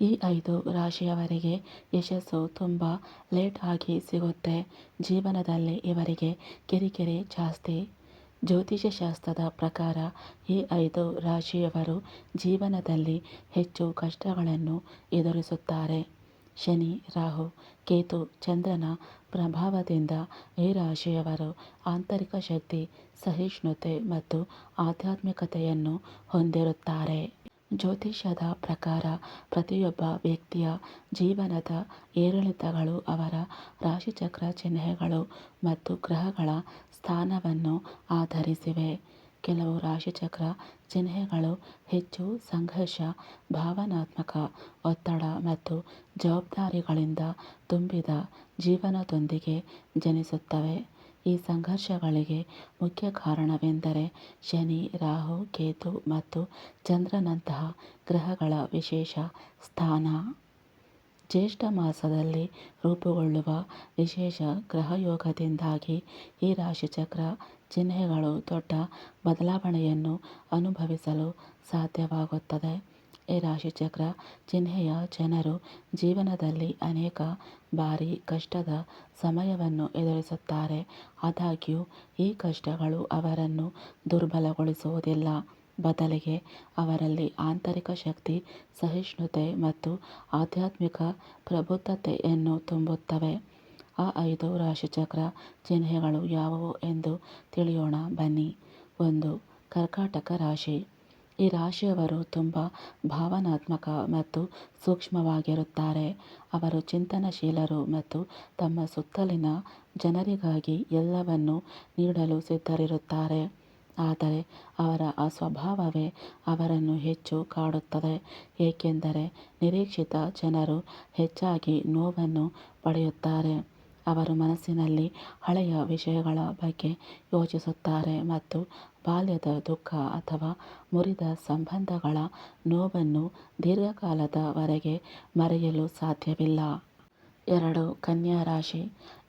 ಈ ಐದು ರಾಶಿಯವರಿಗೆ ಯಶಸ್ಸು ತುಂಬ ಲೇಟ್ ಆಗಿ ಸಿಗುತ್ತೆ. ಜೀವನದಲ್ಲಿ ಇವರಿಗೆ ಕಿರಿಕಿರಿ ಜಾಸ್ತಿ. ಜ್ಯೋತಿಷ್ಯ ಶಾಸ್ತ್ರದ ಪ್ರಕಾರ ಈ ಐದು ರಾಶಿಯವರು ಜೀವನದಲ್ಲಿ ಹೆಚ್ಚು ಕಷ್ಟಗಳನ್ನು ಎದುರಿಸುತ್ತಾರೆ. ಶನಿ, ರಾಹು, ಕೇತು, ಚಂದ್ರನ ಪ್ರಭಾವದಿಂದ ಈ ರಾಶಿಯವರು ಆಂತರಿಕ ಶಕ್ತಿ, ಸಹಿಷ್ಣುತೆ ಮತ್ತು ಆಧ್ಯಾತ್ಮಿಕತೆಯನ್ನು ಹೊಂದಿರುತ್ತಾರೆ. ಜ್ಯೋತಿಷ್ಯದ ಪ್ರಕಾರ ಪ್ರತಿಯೊಬ್ಬ ವ್ಯಕ್ತಿಯ ಜೀವನದ ಏರಿಳಿತಗಳು ಅವರ ರಾಶಿಚಕ್ರ ಚಿಹ್ನೆಗಳು ಮತ್ತು ಗ್ರಹಗಳ ಸ್ಥಾನವನ್ನು ಆಧರಿಸಿವೆ. ಕೆಲವು ರಾಶಿಚಕ್ರ ಚಿಹ್ನೆಗಳು ಹೆಚ್ಚು ಸಂಘರ್ಷ, ಭಾವನಾತ್ಮಕ ಒತ್ತಡ ಮತ್ತು ಜವಾಬ್ದಾರಿಗಳಿಂದ ತುಂಬಿದ ಜೀವನದೊಂದಿಗೆ ಜನಿಸುತ್ತವೆ. ಈ ಸಂಘರ್ಷಗಳಿಗೆ ಮುಖ್ಯ ಕಾರಣವೆಂದರೆ ಶನಿ, ರಾಹು, ಕೇತು ಮತ್ತು ಚಂದ್ರನಂತಹ ಗ್ರಹಗಳ ವಿಶೇಷ ಸ್ಥಾನ. ಜ್ಯೇಷ್ಠ ಮಾಸದಲ್ಲಿ ರೂಪುಗೊಳ್ಳುವ ವಿಶೇಷ ಗ್ರಹಯೋಗದಿಂದಾಗಿ ಈ ರಾಶಿಚಕ್ರ ಚಿಹ್ನೆಗಳು ದೊಡ್ಡ ಬದಲಾವಣೆಯನ್ನು ಅನುಭವಿಸಲು ಸಾಧ್ಯವಾಗುತ್ತದೆ. ಈ ರಾಶಿಚಕ್ರ ಚಿಹ್ನೆಯ ಜನರು ಜೀವನದಲ್ಲಿ ಅನೇಕ ಬಾರಿ ಕಷ್ಟದ ಸಮಯವನ್ನು ಎದುರಿಸುತ್ತಾರೆ. ಆದಾಗ್ಯೂ, ಈ ಕಷ್ಟಗಳು ಅವರನ್ನು ದುರ್ಬಲಗೊಳಿಸುವುದಿಲ್ಲ. ಬದಲಿಗೆ ಅವರಲ್ಲಿ ಆಂತರಿಕ ಶಕ್ತಿ, ಸಹಿಷ್ಣುತೆ ಮತ್ತು ಆಧ್ಯಾತ್ಮಿಕ ಪ್ರಬುದ್ಧತೆಯನ್ನು ತುಂಬುತ್ತವೆ. ಆ ಐದು ರಾಶಿಚಕ್ರ ಚಿಹ್ನೆಗಳು ಯಾವುವು ಎಂದು ತಿಳಿಯೋಣ ಬನ್ನಿ. ಒಂದು, ಕರ್ಕಾಟಕ ರಾಶಿ. ಈ ರಾಶಿಯವರು ತುಂಬ ಭಾವನಾತ್ಮಕ ಮತ್ತು ಸೂಕ್ಷ್ಮವಾಗಿರುತ್ತಾರೆ. ಅವರು ಚಿಂತನಶೀಲರು ಮತ್ತು ತಮ್ಮ ಸುತ್ತಲಿನ ಜನರಿಗಾಗಿ ಎಲ್ಲವನ್ನೂ ನೀಡಲು ಸಿದ್ಧರಿರುತ್ತಾರೆ. ಆದರೆ ಅವರ ಆ ಸ್ವಭಾವವೇ ಅವರನ್ನು ಹೆಚ್ಚು ಕಾಡುತ್ತದೆ. ಏಕೆಂದರೆ ನಿರೀಕ್ಷಿತ ಜನರು ಹೆಚ್ಚಾಗಿ ನೋವನ್ನು ಪಡೆಯುತ್ತಾರೆ. ಅವರು ಮನಸ್ಸಿನಲ್ಲಿ ಹಳೆಯ ವಿಷಯಗಳ ಬಗ್ಗೆ ಯೋಚಿಸುತ್ತಾರೆ ಮತ್ತು ಬಾಲ್ಯದ ದುಃಖ ಅಥವಾ ಮುರಿದ ಸಂಬಂಧಗಳ ನೋವನ್ನು ದೀರ್ಘಕಾಲದವರೆಗೆ ಮರೆಯಲು ಸಾಧ್ಯವಿಲ್ಲ. ಎರಡು, ಕನ್ಯಾ ರಾಶಿ.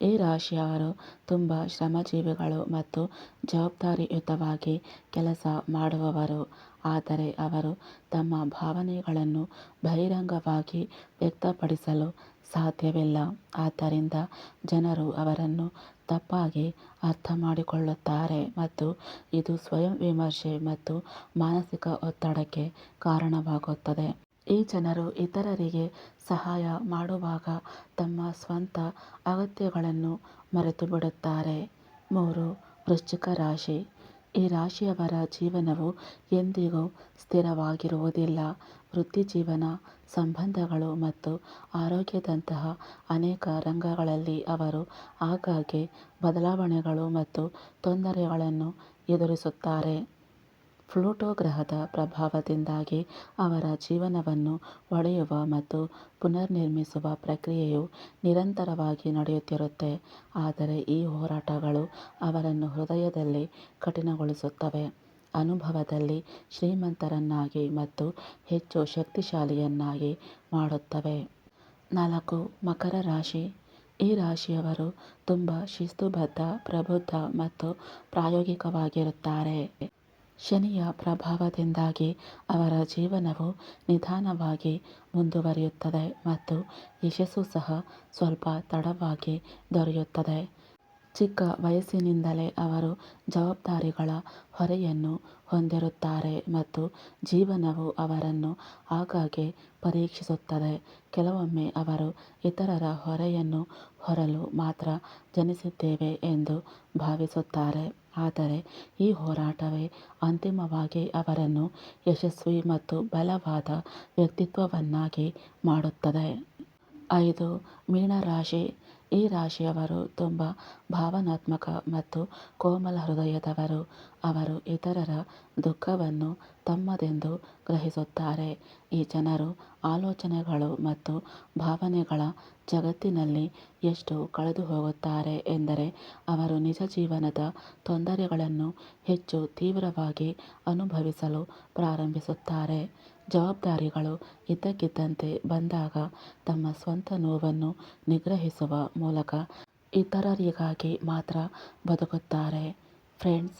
ಈ ರಾಶಿಯವರು ತುಂಬ ಶ್ರಮಜೀವಿಗಳು ಮತ್ತು ಜವಾಬ್ದಾರಿಯುತವಾಗಿ ಕೆಲಸ ಮಾಡುವವರು. ಆದರೆ ಅವರು ತಮ್ಮ ಭಾವನೆಗಳನ್ನು ಬಹಿರಂಗವಾಗಿ ವ್ಯಕ್ತಪಡಿಸಲು ಸಾಧ್ಯವಿಲ್ಲ. ಆದ್ದರಿಂದ ಜನರು ಅವರನ್ನು ತಪ್ಪಾಗಿ ಅರ್ಥ ಮಾಡಿಕೊಳ್ಳುತ್ತಾರೆ ಮತ್ತು ಇದು ಸ್ವಯಂ ವಿಮರ್ಶೆ ಮತ್ತು ಮಾನಸಿಕ ಒತ್ತಡಕ್ಕೆ ಕಾರಣವಾಗುತ್ತದೆ. ಈ ಜನರು ಇತರರಿಗೆ ಸಹಾಯ ಮಾಡುವಾಗ ತಮ್ಮ ಸ್ವಂತ ಅಗತ್ಯಗಳನ್ನು ಮರೆತುಬಿಡುತ್ತಾರೆ. ಮೂರು, ವೃಶ್ಚಿಕ ರಾಶಿ. ಈ ರಾಶಿಯವರ ಜೀವನವು ಎಂದಿಗೂ ಸ್ಥಿರವಾಗಿರುವುದಿಲ್ಲ. ವೃತ್ತಿಜೀವನ ಸಂಬಂಧಗಳು ಮತ್ತು ಆರೋಗ್ಯದಂತಹ ಅನೇಕ ರಂಗಗಳಲ್ಲಿ ಅವರು ಆಗಾಗ್ಗೆ ಬದಲಾವಣೆಗಳು ಮತ್ತು ತೊಂದರೆಗಳನ್ನು ಎದುರಿಸುತ್ತಾರೆ. ಪ್ಲೂಟೋ ಗ್ರಹದ ಪ್ರಭಾವದಿಂದಾಗಿ ಅವರ ಜೀವನವನ್ನು ಒಡೆಯುವ ಮತ್ತು ಪುನರ್ನಿರ್ಮಿಸುವ ಪ್ರಕ್ರಿಯೆಯು ನಿರಂತರವಾಗಿ ನಡೆಯುತ್ತಿರುತ್ತೆ. ಆದರೆ ಈ ಹೋರಾಟಗಳು ಅವರನ್ನು ಹೃದಯದಲ್ಲಿ ಕಠಿಣಗೊಳಿಸುತ್ತವೆ. ಅನುಭವದಲ್ಲಿ ಶ್ರೀಮಂತರನ್ನಾಗಿ ಮತ್ತು ಹೆಚ್ಚು ಶಕ್ತಿಶಾಲಿಯನ್ನಾಗಿ ಮಾಡುತ್ತವೆ. ನಾಲ್ಕು, ಮಕರ ರಾಶಿ. ಈ ರಾಶಿಯವರು ತುಂಬ ಶಿಸ್ತುಬದ್ಧ, ಪ್ರಬುದ್ಧ ಮತ್ತು ಪ್ರಾಯೋಗಿಕವಾಗಿರುತ್ತಾರೆ. ಶನಿಯ ಪ್ರಭಾವದಿಂದಾಗಿ ಅವರ ಜೀವನವು ನಿಧಾನವಾಗಿ ಮುಂದುವರಿಯುತ್ತದೆ ಮತ್ತು ಯಶಸ್ಸು ಸಹ ಸ್ವಲ್ಪ ತಡವಾಗಿ ದೊರೆಯುತ್ತದೆ. ಚಿಕ್ಕ ವಯಸ್ಸಿನಿಂದಲೇ ಅವರು ಜವಾಬ್ದಾರಿಗಳ ಹೊರೆಯನ್ನು ಹೊಂದಿರುತ್ತಾರೆ ಮತ್ತು ಜೀವನವು ಅವರನ್ನು ಆಗಾಗ್ಗೆ ಪರೀಕ್ಷಿಸುತ್ತದೆ. ಕೆಲವೊಮ್ಮೆ ಅವರು ಇತರರ ಹೊರೆಯನ್ನು ಹೊರಲು ಮಾತ್ರ ಜನಿಸಿದ್ದೇವೆ ಎಂದು ಭಾವಿಸುತ್ತಾರೆ. ಆದರೆ ಈ ಹೋರಾಟವೇ ಅಂತಿಮವಾಗಿ ಅವರನ್ನು ಯಶಸ್ವಿ ಮತ್ತು ಬಲವಾದ ವ್ಯಕ್ತಿತ್ವವನ್ನಾಗಿ ಮಾಡುತ್ತದೆ. ಐದು, ಮೀನರಾಶಿ ಈ ರಾಶಿಯವರು ತುಂಬ ಭಾವನಾತ್ಮಕ ಮತ್ತು ಕೋಮಲ ಹೃದಯದವರು. ಅವರು ಇತರರ ದುಃಖವನ್ನು ತಮ್ಮದೆಂದು ಗ್ರಹಿಸುತ್ತಾರೆ. ಈ ಜನರು ಆಲೋಚನೆಗಳು ಮತ್ತು ಭಾವನೆಗಳ ಜಗತ್ತಿನಲ್ಲಿ ಎಷ್ಟು ಕಳೆದುಹೋಗುತ್ತಾರೆ ಎಂದರೆ ಅವರು ನಿಜ ಜೀವನದ ತೊಂದರೆಗಳನ್ನು ಹೆಚ್ಚು ತೀವ್ರವಾಗಿ ಅನುಭವಿಸಲು ಪ್ರಾರಂಭಿಸುತ್ತಾರೆ. ಜವಾಬ್ದಾರಿಗಳು ಇದ್ದಕ್ಕಿದ್ದಂತೆ ಬಂದಾಗ ತಮ್ಮ ಸ್ವಂತ ನೋವನ್ನು ನಿಗ್ರಹಿಸುವ ಮೂಲಕ ಇತರರಿಗಾಗಿ ಮಾತ್ರ ಬದುಕುತ್ತಾರೆ. ಫ್ರೆಂಡ್ಸ್